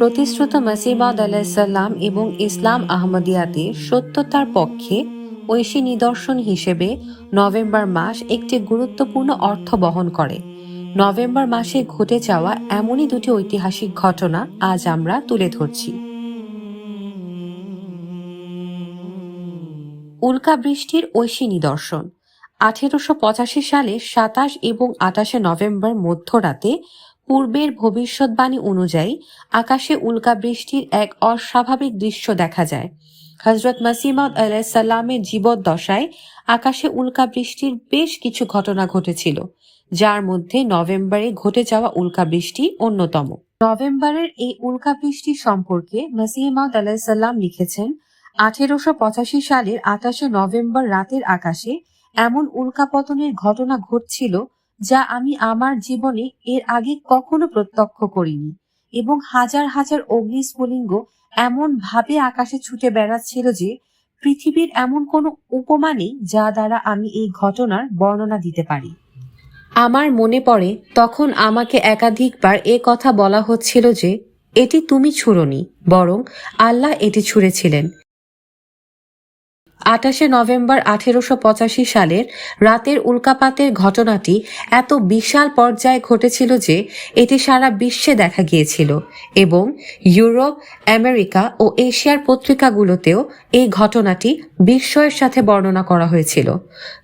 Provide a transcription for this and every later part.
প্রতিশ্রুত মাসিমাদ আলাহিসাল্লাম এবং ইসলাম আহমদিয়াতে সত্যতার পক্ষে ঐশী নিদর্শন হিসেবে নভেম্বর মাস একটি গুরুত্বপূর্ণ অর্থ বহন করে। নভেম্বর মাসে ঘটে যাওয়া এমনই দুটি ঐতিহাসিক ঘটনা আজ আমরা তুলে ধরছি। উল্কা বৃষ্টির ঐশী নিদর্শন। আঠেরোশো পঁচাশি সালে সাতাশ এবং আটাশে নভেম্বর মধ্যরাতে পূর্বের ভবিষ্যৎবাণী অনুযায়ী আকাশে উল্কা বৃষ্টির এক অস্বাভাবিক দৃশ্য দেখা যায়। হজরত মাসিমদ আলাইসাল্লামের জীবদ্দশায় আকাশে উল্কা বৃষ্টির বেশ কিছু ঘটনা ঘটেছিল, যার মধ্যে নভেম্বরে ঘটে যাওয়া উল্কা বৃষ্টি অন্যতম। নভেম্বরের এই উল্কা বৃষ্টি সম্পর্কে মাসিমদ আলাইসাল্লাম লিখেছেন, আঠেরোশো পঁচাশি সালের আঠাশে নভেম্বর রাতের আকাশে এমন উল্কাপতনের ঘটনা ঘটছিল যা আমি আমার জীবনে এর আগে কখনো প্রত্যক্ষ করিনি এবং হাজার হাজার অগ্নিস্ফুলিঙ্গ এমন ভাবে আকাশে ছুটে বেড়াচ্ছিল যে পৃথিবীর এমন কোনো উপমা নেই যা দ্বারা আমি এই ঘটনার বর্ণনা দিতে পারি। আমার মনে পড়ে, তখন আমাকে একাধিকবার এ কথা বলা হচ্ছিল যে, এটি তুমি ছুড়নি, বরং আল্লাহ এটি ছুঁড়েছিলেন। আঠাশে নভেম্বর আঠেরোশো পঁচাশি সালের রাতের উল্কাপাতের ঘটনাটি এত বিশাল পর্যায়ে ঘটেছিল যে এটি সারা বিশ্বে দেখা গিয়েছিল এবং ইউরোপ, আমেরিকা ও এশিয়ার পত্রিকাগুলোতেও এই ঘটনাটি বিস্ময়ের সাথে বর্ণনা করা হয়েছিল।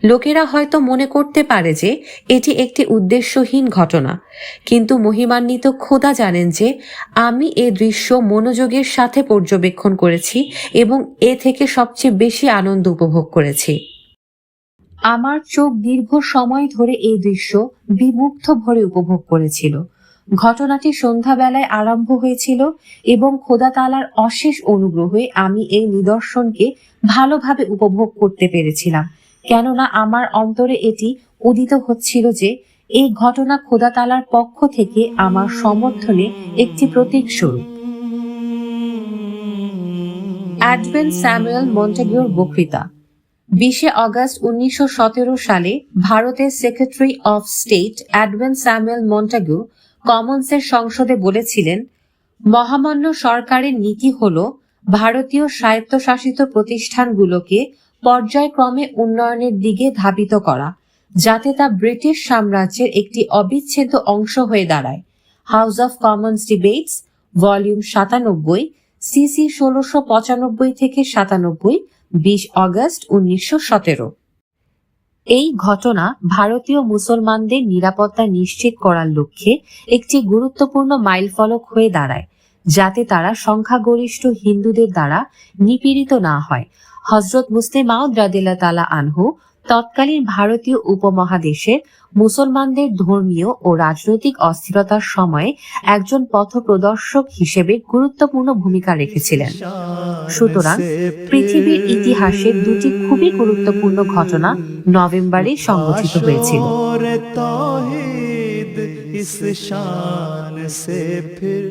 লোকেরা হয়তো মনে করতে পারে যে এটি একটি উদ্দেশ্যহীন ঘটনা, কিন্তু মহিমান্বিত খোদা জানেন যে আমি এ দৃশ্য মনোযোগের সাথে পর্যবেক্ষণ করেছি এবং এ থেকে সবচেয়ে বেশি আনন্দ উপভোগ করেছি। আমার চোখ দীর্ঘ সময় ধরে এই দৃশ্য বিমুগ্ধ ভরে উপভোগ করেছিল। ঘটনাটি সন্ধ্যাবেলায় আরম্ভ হয়েছিল এবং খোদা তালার অশেষ অনুগ্রহে আমি এই নিদর্শনকে ভালোভাবে উপভোগ করতে পেরেছিলাম, কেননা আমার অন্তরে এটি উদিত হচ্ছিল যে এই ঘটনা খোদা তালার পক্ষ থেকে আমার সমর্থনে একটি প্রতীক স্বরূপ। অ্যাডভেন্ট স্যামুয়েল মন্টেগিওর বক্তৃতা। বিশে অগস্ট উনিশশো সালে ভারতের সেক্রেটারি অফ স্টেট অ্যাডভেন্ট স্যামুয়েল মন্টাগু কমন্সের সংসদে বলেছিলেন, মহামান্য সরকারের নীতি হল ভারতীয় স্বায়ত্তশাসিত প্রতিষ্ঠানগুলোকে পর্যায়ক্রমে উন্নয়নের দিকে ধাবিত করা, যাতে তা ব্রিটিশ সাম্রাজ্যের একটি অবিচ্ছেদ্য অংশ হয়ে দাঁড়ায়। House of Commons debates, volume সাতানব্বই সিসি ষোলোশো পঁচানব্বই থেকে সাতানব্বই, বিশ অগস্ট উনিশশো সতেরো। এই ঘটনা ভারতীয় মুসলমানদের নিরাপত্তা নিশ্চিত করার লক্ষ্যে একটি গুরুত্বপূর্ণ মাইলফলক হয়ে দাঁড়ায়, যাতে তারা সংখ্যাগরিষ্ঠ হিন্দুদের দ্বারা নিপীড়িত না হয়। হজরত মুসলিম রাদিল্লা তালা আনহু তৎকালীন ভারতীয় উপমহাদেশের মুসলমানদের ধর্মীয় ও রাজনৈতিক অস্থিরতার সময়ে একজন পথপ্রদর্শক হিসেবে গুরুত্বপূর্ণ ভূমিকা রেখেছিলেন সুতরাং পৃথিবীর ইতিহাসে দুটি খুবই গুরুত্বপূর্ণ ঘটনা নভেম্বরে সংঘটিত হয়েছিল और तौहीद इस शान से फिर